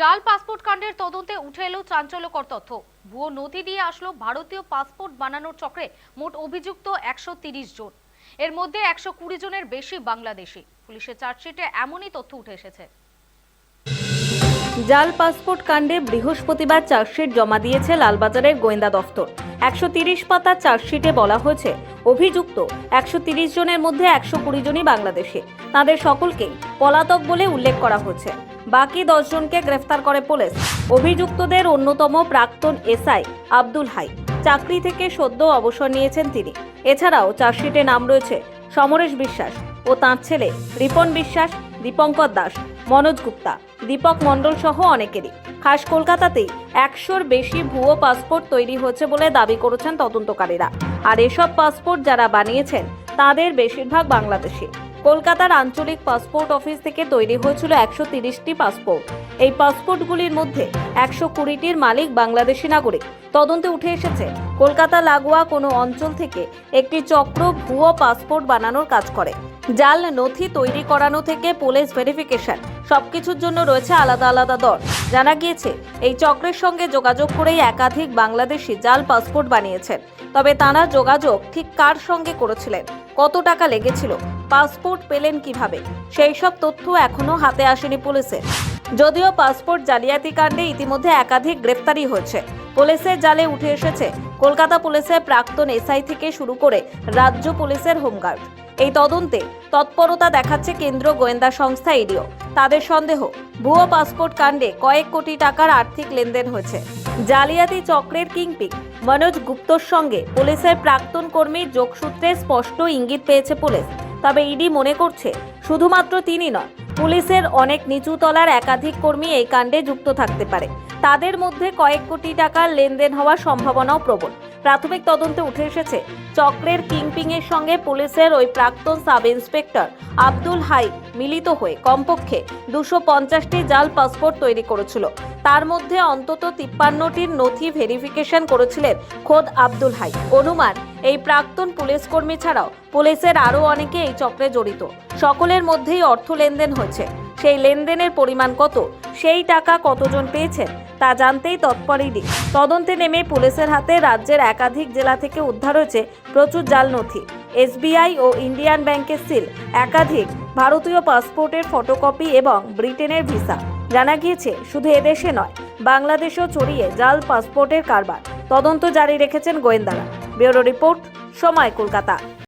জাল পাসপোর্ট কাণ্ডের তদন্তে উঠে এলো চাঞ্চল্যকর তথ্য। ভুয়ো নথি দিয়ে আসলো ভারতীয় পাসপোর্ট বানানোর চক্রে মোট অভিযুক্ত একশো জন। এর মধ্যে একশো কুড়ি জনের বেশি বাংলাদেশি। পুলিশের চার্জশিটে এমনই তথ্য উঠে এসেছে। জাল পাসপোর্ট কাণ্ডে বৃহস্পতিবার চার্জশিট জমা দিয়েছে লালবাজারের গোয়েন্দা দফতর। একশো তিরিশ পাতা চার্জশিটে বলা হয়েছে, অভিযুক্ত একশো তিরিশ জনের মধ্যে একশো কুড়ি জনই বাংলাদেশে। তাদের সকলকেই পলাতক বলে উল্লেখ করা হয়েছে। বাকি দশজনকে গ্রেফতার করে পুলিশ। অভিযুক্তদের অন্যতম প্রাক্তন এসআই আব্দুল হাই। চাকরি থেকে সদ্য অবসর নিয়েছেন তিনি। এছাড়াও চার্জশিটে নাম রয়েছে সমরেশ বিশ্বাস ও তাঁর ছেলে রিপন বিশ্বাস, দীপঙ্কর দাস, মনোজ গুপ্তা, দীপক মণ্ডল সহ অনেকেরই। খাস কলকাতাতেই একশোর বেশি ভুয়ো পাসপোর্ট তৈরি হচ্ছে বলে দাবি করেছেন তদন্তকারীরা। আর এসব পাসপোর্ট যারা বানিয়েছেন, তাদের বেশিরভাগ বাংলাদেশি। কলকাতার আঞ্চলিক পাসপোর্ট অফিস থেকে তৈরি হয়েছিল একশো তিরিশটি পাসপোর্ট। এই পাসপোর্টগুলির মধ্যে একশো কুড়িটির মালিক বাংলাদেশি নাগরিক। তদন্তে উঠে এসেছে, কলকাতা লাগোয়া কোনো অঞ্চল থেকে একটি চক্র ভুয়ো পাসপোর্ট বানানোর কাজ করে। জাল নথি তৈরি করানো থেকে পুলিশ ভেরিফিকেশন, সবকিছুর জন্য রয়েছে আলাদা আলাদা দর। জানা গিয়েছে, এই চক্রের সঙ্গে যোগাযোগ করেই একাধিক বাংলাদেশি জাল পাসপোর্ট বানিয়েছেন। তবে তারা যোগাযোগ ঠিক কার সঙ্গে করেছিলেন, কত টাকা লেগেছিল পাসপোর্ট পেলেন কীভাবে? সেই সব তথ্য এখনও হাতে আসেনি পুলিশের। যদিও পাসপোর্ট জালিয়াতি কাণ্ডে ইতিমধ্যে একাধিক গ্রেপ্তারি হয়েছে। পুলিশের জালে উঠে এসেছে কলকাতা পুলিশের প্রাক্তন এসআই থেকে শুরু করে রাজ্য পুলিশের হোমগার্ড। এই তদন্তে তৎপরতা দেখাচ্ছে কেন্দ্র গোয়েন্দা সংস্থা ইডিও তাদের সন্দেহ, ভুয়ো পাসপোর্ট কাণ্ডে কয়েক কোটি টাকার আর্থিক লেনদেন হয়েছে। জালিয়াতি চক্রের কিংপিং মনোজ গুপ্তর সঙ্গে পুলিশের প্রাক্তন কর্মীর যোগসূত্রে স্পষ্ট ইঙ্গিত পেয়েছে পুলিশ। তবে ইডি মনে করছে, শুধুমাত্র তিনি নয়, পুলিশের অনেক নিচু তলার একাধিক কর্মী এই কাণ্ডে যুক্ত থাকতে পারে। তাদের মধ্যে কয়েক কোটি টাকার লেনদেন হওয়ার সম্ভাবনাও প্রবল। প্রাথমিক তদন্তে উঠে এসেছে, চক্রের কিংপিং এর সঙ্গে পুলিশের ওই প্রাক্তন সাব ইন্সপেক্টর আব্দুল হাই মিলিত হয়ে কমপক্ষে দুশো পঞ্চাশটি জাল পাসপোর্ট তৈরি করেছিল। তার মধ্যে অন্তত তিপ্পান্নটির নথি ভেরিফিকেশন করেছিলেন খোদ আব্দুল হাই। অনুমান, এই প্রাক্তন পুলিশ কর্মী ছাড়াও পুলিশের আরও অনেকে এই চক্রে জড়িত। সকলের মধ্যেই অর্থ লেনদেন হয়েছে। সেই লেনদেনের পরিমাণ কত? সেই টাকা কতজন পেয়েছেন? তা জানতেই তৎপর ইডি তদন্তে নেমে পুলিশের হাতে রাজ্যের একাধিক জেলা থেকে উদ্ধার হয়েছে প্রচুর জাল নথি। এসবিআই ও ইন্ডিয়ান ব্যাংকের সিল, একাধিক ভারতীয় পাসপোর্টের ফটোকপি এবং ব্রিটেনের ভিসা। জানা গিয়েছে, শুধু এদেশে নয়, বাংলাদেশেও ছড়িয়ে জাল পাসপোর্টের কারবার। তদন্ত জারি রেখেছেন গোয়েন্দারা। ব্যুরো রিপোর্ট, সময় কলকাতা।